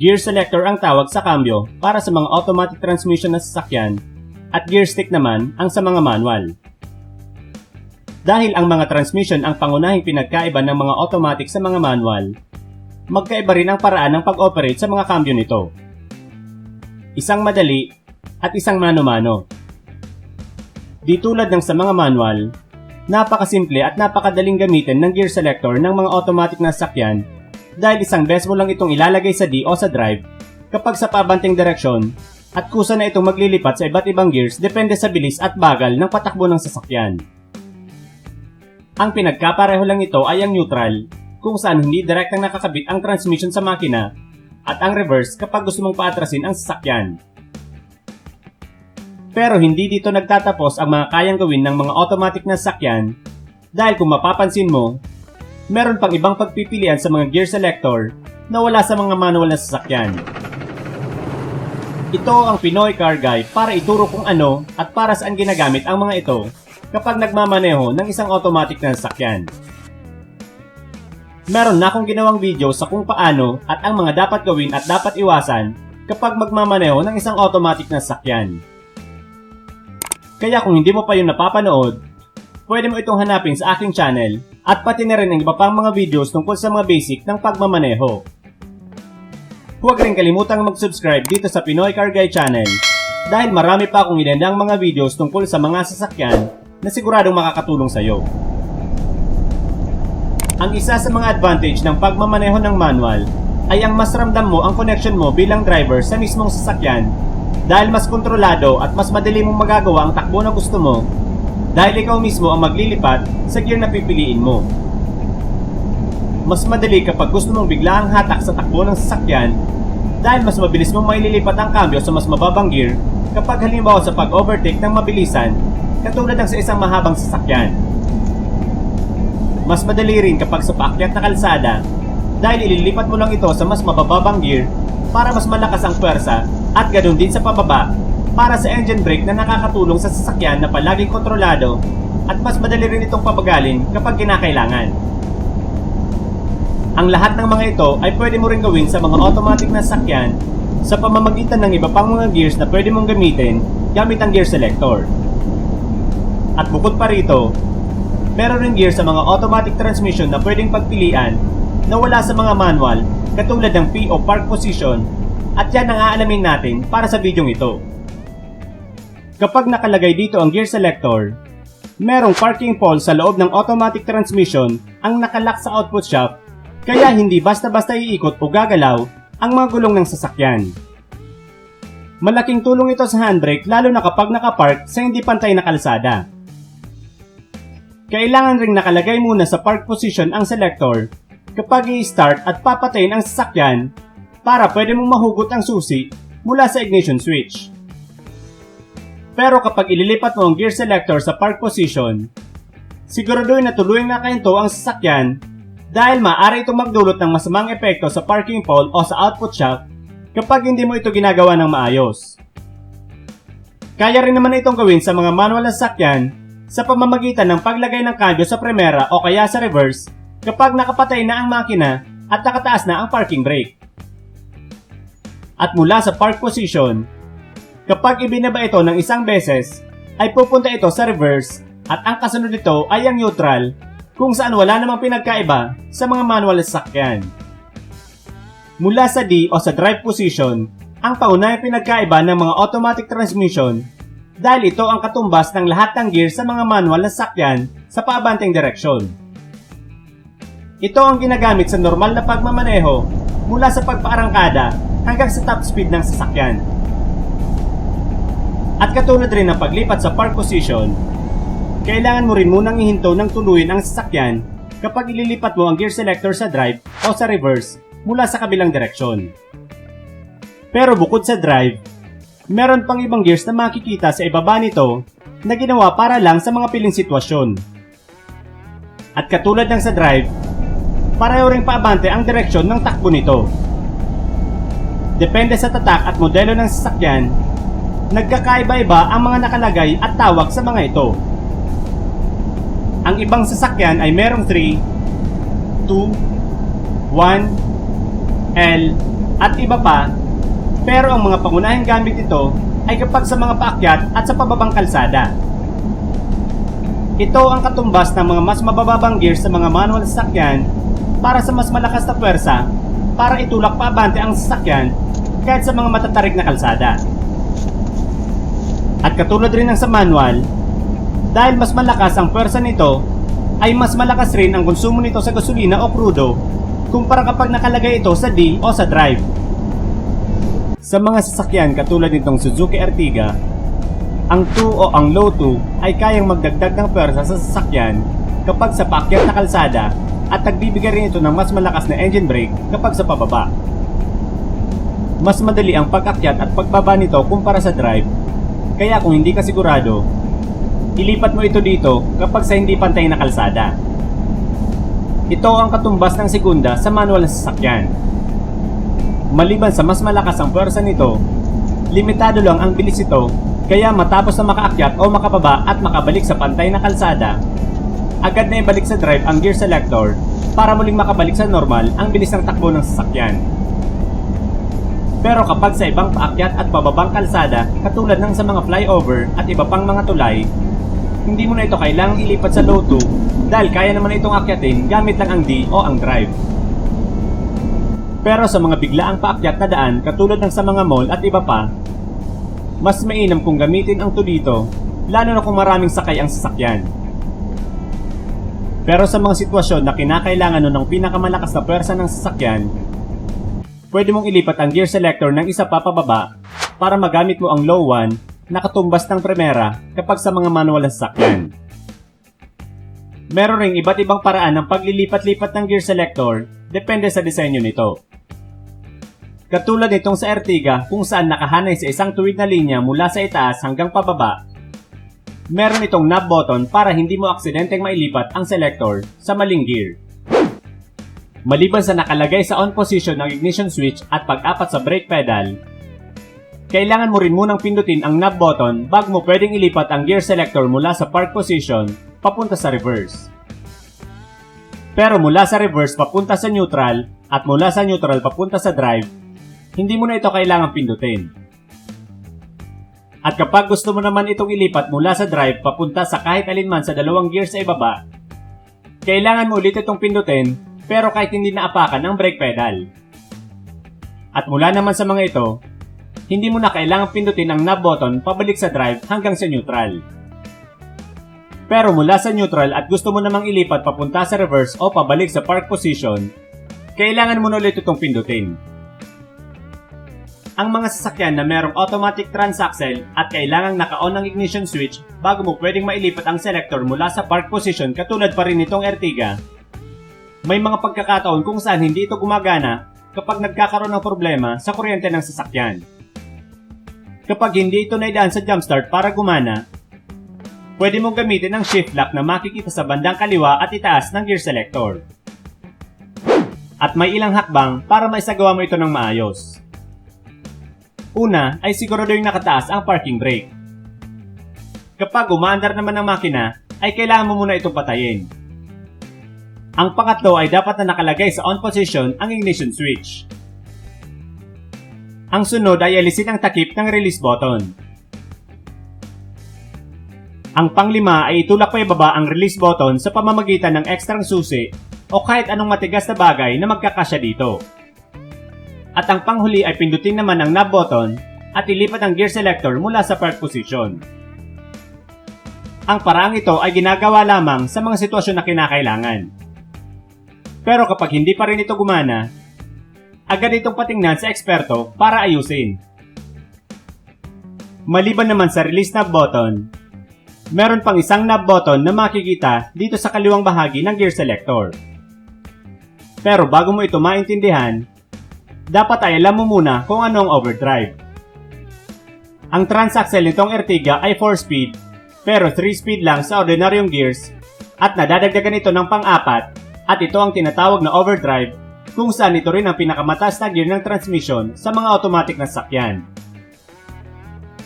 Gear selector ang tawag sa cambio para sa mga automatic transmission na sasakyan at gear stick naman ang sa mga manual. Dahil ang mga transmission ang pangunahing pinagkaiba ng mga automatic sa mga manual, magkaiba rin ang paraan ng pag-operate sa mga cambio nito. Isang madali at isang mano-mano. Di tulad ng sa mga manual, napakasimple at napakadaling gamitin ng gear selector ng mga automatic na sasakyan dahil isang beses mo lang itong ilalagay sa D o sa drive kapag sa pabanting direksyon at kusa na itong maglilipat sa iba't ibang gears depende sa bilis at bagal ng patakbo ng sasakyan. Ang pinagkapareho lang ito ay ang neutral, kung saan hindi direktang nakakabit ang transmission sa makina, at ang reverse kapag gusto mong paatrasin ang sasakyan. Pero hindi dito nagtatapos ang mga kayang gawin ng mga automatic na sasakyan dahil kung mapapansin mo, meron pang ibang pagpipilian sa mga gear selector na wala sa mga manual na sasakyan. Ito ang Pinoy Car Guy para ituro kung ano at para saan ginagamit ang mga ito kapag nagmamaneho ng isang automatic na sasakyan. Meron na akong ginawang video sa kung paano at ang mga dapat gawin at dapat iwasan kapag magmamaneho ng isang automatic na sasakyan. Kaya kung hindi mo pa yung napapanood, pwede mo itong hanapin sa aking channel at pati na rin ang iba pang mga videos tungkol sa mga basic ng pagmamaneho. Huwag rin kalimutang mag-subscribe dito sa Pinoy Car Guy channel dahil marami pa akong inendang mga videos tungkol sa mga sasakyan na siguradong makakatulong sa iyo. Ang isa sa mga advantage ng pagmamaneho ng manual ay ang mas ramdam mo ang connection mo bilang driver sa mismong sasakyan dahil mas kontrolado at mas madali mong magagawa ang takbo na gusto mo dahil ikaw mismo ang maglilipat sa gear na pipiliin mo. Mas madali kapag gusto mong biglaang hatak sa takbo ng sasakyan dahil mas mabilis mong maililipat ang cambio sa mas mababang gear kapag halimbawa sa pag-overtake ng mabilisan katulad ng sa isang mahabang sasakyan. Mas madali rin kapag sa paakyat na kalsada dahil ililipat mo lang ito sa mas mabababang gear para mas malakas ang pwersa at ganoon din sa pababa para sa engine brake na nakakatulong sa sasakyan na palaging kontrolado at mas madali rin itong pabagalin kapag kinakailangan. Ang lahat ng mga ito ay pwede mo rin gawin sa mga automatic na sasakyan sa pamamagitan ng iba pang mga gears na pwede mong gamitin gamit ang gear selector. At bukod pa rito, meron rin gear sa mga automatic transmission na pwedeng pagpilian na wala sa mga manual katulad ng P o park position at yan ang aalamin natin para sa bidyong ito. Kapag nakalagay dito ang gear selector, merong parking pole sa loob ng automatic transmission ang nakalak sa output shaft kaya hindi basta-basta iikot o gagalaw ang mga gulong ng sasakyan. Malaking tulong ito sa handbrake lalo na kapag nakapark sa hindi pantay na kalsada. Kailangan ring nakalagay muna sa park position ang selector kapag i-start at papatayin ang sasakyan para pwede mong mahugot ang susi mula sa ignition switch. Pero kapag ililipat mo ang gear selector sa park position, siguraduhin na tuluyang nakahinto ang sasakyan dahil maaari itong magdulot ng masamang epekto sa parking pole o sa output shaft kapag hindi mo ito ginagawa ng maayos. Kaya rin naman itong gawin sa mga manual na sasakyan sa pamamagitan ng paglagay ng cambio sa primera o kaya sa reverse kapag nakapatay na ang makina at nakataas na ang parking brake. At mula sa park position, kapag ibinaba ito ng isang beses, ay pupunta ito sa reverse at ang kasunod nito ay ang neutral kung saan wala namang pinagkaiba sa mga manual na sasakyan. Mula sa D o sa drive position, ang paunahing pinagkaiba ng mga automatic transmission dahil ito ang katumbas ng lahat ng gear sa mga manual na sasakyan sa paabanteng direksyon. Ito ang ginagamit sa normal na pagmamaneho mula sa pagpaarangkada hanggang sa top speed ng sasakyan. At katulad rin ng paglipat sa park position, kailangan mo rin munang ihinto ng tuluyin ang sasakyan kapag ililipat mo ang gear selector sa drive o sa reverse mula sa kabilang direksyon. Pero bukod sa drive, meron pang ibang gears na makikita sa ibaba nito na ginawa para lang sa mga piling sitwasyon. At katulad ng sa drive, pareho ring paabante ang direksyon ng takbo nito. Depende sa tatak at modelo ng sasakyan, nagkakaiba-iba ang mga nakalagay at tawag sa mga ito. Ang ibang sasakyan ay merong 3, 2, 1, L, at iba pa, pero ang mga pangunahing gamit ito ay kapag sa mga paakyat at sa pababang kalsada. Ito ang katumbas ng mga mas mabababang gears sa mga manual sasakyan para sa mas malakas na pwersa para itulak paabante ang sasakyan kahit sa mga matatarik na kalsada. At katulad rin ng sa manual, dahil mas malakas ang pwersa nito, ay mas malakas rin ang konsumo nito sa gasolina o krudo kumpara kapag nakalagay ito sa D o sa drive. Sa mga sasakyan katulad nitong Suzuki Ertiga, ang 2 o ang low 2 ay kayang magdagdag ng pwersa sa sasakyan kapag sa paakyat na kalsada at nagbibigay rin ito ng mas malakas na engine brake kapag sa pababa. Mas madali ang pag-akyat at pagbaba nito kumpara sa drive, kaya kung hindi ka sigurado, ilipat mo ito dito kapag sa hindi pantay na kalsada. Ito ang katumbas ng segunda sa manual na sasakyan. Maliban sa mas malakas ang pwersa nito, limitado lang ang bilis ito kaya matapos na makaakyat o makababa at makabalik sa pantay na kalsada, agad na ibalik sa drive ang gear selector para muling makabalik sa normal ang bilis ng takbo ng sasakyan. Pero kapag sa ibang paakyat at bababang kalsada katulad ng sa mga flyover at iba pang mga tulay, hindi mo na ito kailangang ilipat sa low 2 dahil kaya naman itong akyatin gamit lang ang D o ang drive. Pero sa mga biglaang paakyat na daan katulad ng sa mga mall at iba pa, mas mainam kung gamitin ang to dito, lalo na kung maraming sakay ang sasakyan. Pero sa mga sitwasyon na kinakailangan nun ng pinakamalakas na pwersa ng sasakyan, pwede mong ilipat ang gear selector ng isa pa pababa para magamit mo ang low 1 na katumbas ng primera kapag sa mga manual na sasakyan. Meron ring iba't ibang paraan ng paglilipat-lipat ng gear selector depende sa disenyo nito. Katulad nitong sa Ertiga kung saan nakahanay sa isang tuwid na linya mula sa itaas hanggang pababa, meron itong knob button para hindi mo aksidenteng mailipat ang selector sa maling gear. Maliban sa nakalagay sa on position ng ignition switch at pag-apat sa brake pedal, kailangan mo rin munang pindutin ang knob button bago mo pwedeng ilipat ang gear selector mula sa park position papunta sa reverse. Pero mula sa reverse papunta sa neutral at mula sa neutral papunta sa drive, hindi mo na ito kailangang pindutin. At kapag gusto mo naman itong ilipat mula sa drive papunta sa kahit alinman sa dalawang gear sa ibaba, kailangan mo ulit itong pindutin pero kahit hindi naapakan ang brake pedal. At mula naman sa mga ito, hindi mo na kailangang pindutin ang knob button pabalik sa drive hanggang sa neutral. Pero mula sa neutral at gusto mo namang ilipat papunta sa reverse o pabalik sa park position, kailangan mo na ulit itong pindutin ang mga sasakyan na merong automatic transaxle at kailangang naka-on ang ignition switch bago mo pwedeng mailipat ang selector mula sa park position katulad pa rin nitong Ertiga. May mga pagkakataon kung saan hindi ito gumagana kapag nagkakaroon ng problema sa kuryente ng sasakyan. Kapag hindi ito naidaan sa jumpstart para gumana, pwede mong gamitin ang shift lock na makikita sa bandang kaliwa at itaas ng gear selector. At may ilang hakbang para maisagawa mo ito ng maayos. Una ay siguraduhin nakataas ang parking brake. Kapag umaandar naman ang makina, ay kailangan mo muna itong patayin. Ang pangatlo ay dapat na nakalagay sa on position ang ignition switch. Ang sunod ay alisin ang takip ng release button. Ang panglima ay itulak pa ibaba ang release button sa pamamagitan ng ekstrang susi o kahit anong matigas na bagay na magkakasya dito. At ang panghuli ay pindutin naman ang knob button at ilipat ang gear selector mula sa park position. Ang paraang ito ay ginagawa lamang sa mga sitwasyon na kinakailangan. Pero kapag hindi pa rin ito gumana, agad itong patingnan sa eksperto para ayusin. Maliban naman sa release knob button, meron pang isang knob button na makikita dito sa kaliwang bahagi ng gear selector. Pero bago mo ito maintindihan, dapat ay alam mo muna kung ano ang overdrive. Ang transaxle nitong Ertiga ay 4-speed, pero 3-speed lang sa ordinaryong gears at nadadagdagan ito ng pang-apat at ito ang tinatawag na overdrive kung saan ito rin ang pinakamataas na gear ng transmission sa mga automatic na sakyan.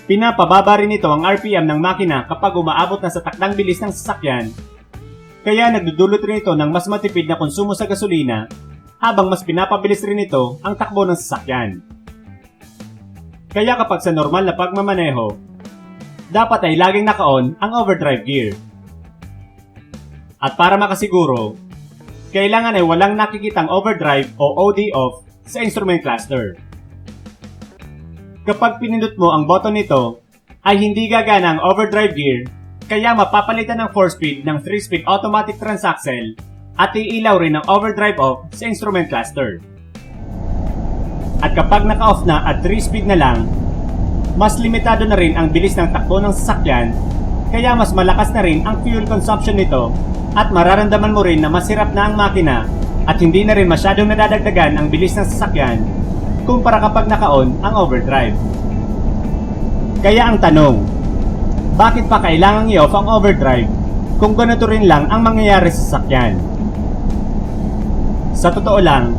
Pinapababa rin ito ang RPM ng makina kapag umaabot na sa takdang bilis ng sasakyan, kaya nagdudulot rin ito ng mas matipid na konsumo sa gasolina habang mas pinapabilis rin ito ang takbo ng sasakyan. Kaya kapag sa normal na pagmamaneho, dapat ay laging naka-on ang overdrive gear. At para makasiguro, kailangan ay walang nakikitang overdrive o OD off sa instrument cluster. Kapag pinindot mo ang button nito, ay hindi gagana ang overdrive gear kaya mapapalitan ng 4-speed ng 3-speed automatic transaxle at iilaw rin ng overdrive off sa instrument cluster. At kapag naka-off na at 3-speed na lang, mas limitado na rin ang bilis ng takbo ng sasakyan kaya mas malakas na rin ang fuel consumption nito at mararamdaman mo rin na masirap na ang makina at hindi na rin masyadong nadadagdagan ang bilis ng sasakyan kumpara kapag naka-on ang overdrive. Kaya ang tanong, bakit pa kailangang i-off ang overdrive kung ganito rin lang ang mangyayari sa sasakyan? Sa totoo lang,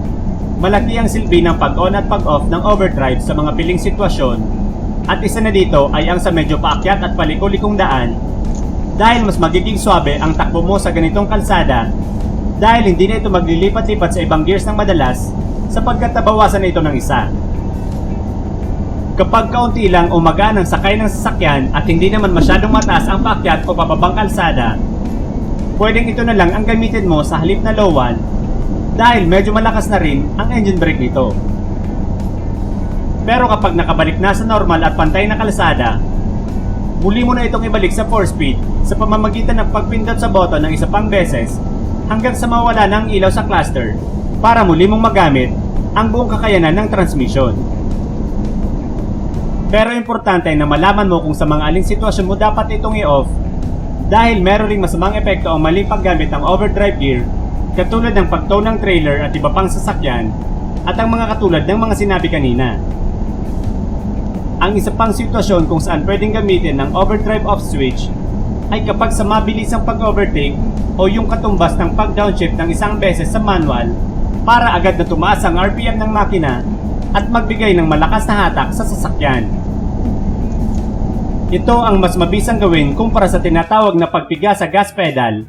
malaki ang silbi ng pag-on at pag-off ng overdrive sa mga piling sitwasyon at isa na dito ay ang sa medyo paakyat at paliko-likong daan dahil mas magiging swabe ang takbo mo sa ganitong kalsada dahil hindi na ito maglilipat-lipat sa ibang gears ng madalas sapagkat nabawasan na ito ng isa. Kapag kaunti lang o magaan ang sakay ng sasakyan at hindi naman masyadong mataas ang paakyat o pababang kalsada, pwedeng ito na lang ang gamitin mo sa halip na low one dahil medyo malakas na rin ang engine brake nito. Pero kapag nakabalik na sa normal at pantay na kalsada, muli mo na itong ibalik sa 4-speed sa pamamagitan ng pagpindot sa button ng isa pang beses hanggang sa mawala ng ilaw sa cluster para muli mong magamit ang buong kakayanan ng transmission. Pero importante na malaman mo kung sa mga aling sitwasyon mo dapat itong i-off dahil meron ring masamang epekto ang maling paggamit ng overdrive gear katulad ng pagtow ng trailer at iba pang sasakyan at ang mga katulad ng mga sinabi kanina. Ang isa pang sitwasyon kung saan pwedeng gamitin ng overdrive off switch ay kapag sa mabilisang pag-overtake o yung katumbas ng pag-downshift ng isang beses sa manual para agad na tumaas ang RPM ng makina at magbigay ng malakas na hatak sa sasakyan. Ito ang mas mabisang gawin kumpara sa tinatawag na pagpiga sa gas pedal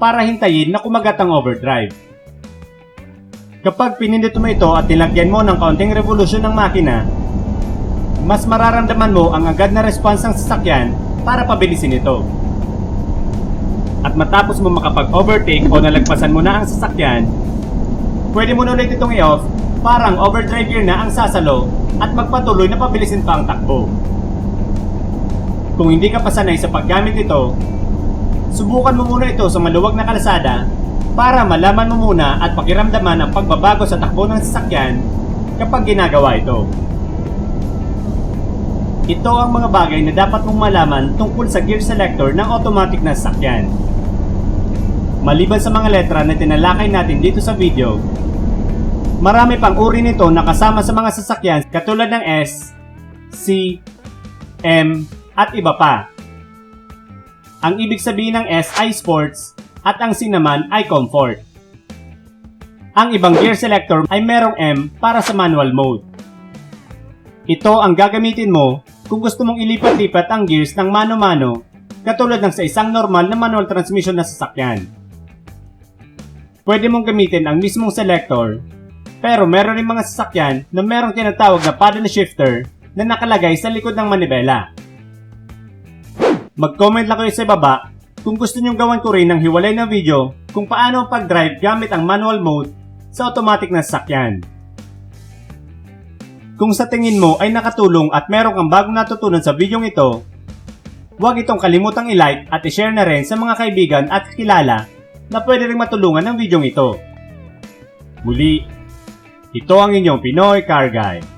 para hintayin na kumagat ang overdrive. Kapag pinindot mo ito at nilagyan mo ng kaunting revolution ng makina, mas mararamdaman mo ang agad na response ng sasakyan para pabilisin ito. At matapos mo makapag-overtake o nalagpasan mo na ang sasakyan, pwede mo na ulit itong i-off para ang overdrive gear na ang sasalo at magpatuloy na pabilisin pa ang takbo. Kung hindi ka pasanay sa paggamit nito, subukan mo muna ito sa maluwag na kalsada para malaman mo muna at pakiramdaman ang pagbabago sa takbo ng sasakyan kapag ginagawa ito. Ito ang mga bagay na dapat mong malaman tungkol sa gear selector ng automatic na sasakyan. Maliban sa mga letra na tinalakay natin dito sa video, marami pang uri nito na kasama sa mga sasakyan katulad ng S, C, M, at iba pa. Ang ibig sabihin ng S ay sports at ang C naman ay comfort. Ang ibang gear selector ay merong M para sa manual mode. Ito ang gagamitin mo kung gusto mong ilipat-lipat ang gears ng mano-mano katulad ng sa isang normal na manual transmission na sasakyan. Pwede mong gamitin ang mismong selector pero meron rin mga sasakyan na merong tinatawag na paddle shifter na nakalagay sa likod ng manibela. Mag-comment lang kayo sa baba kung gusto nyong gawan ko rin ng hiwalay na video kung paano pag-drive gamit ang manual mode sa automatic na sasakyan. Kung sa tingin mo ay nakatulong at meron kang bagong natutunan sa videong ito, huwag itong kalimutang i-like at i-share na rin sa mga kaibigan at kilala na pwede rin matulungan ng videong ito. Muli, ito ang inyong Pinoy Car Guy.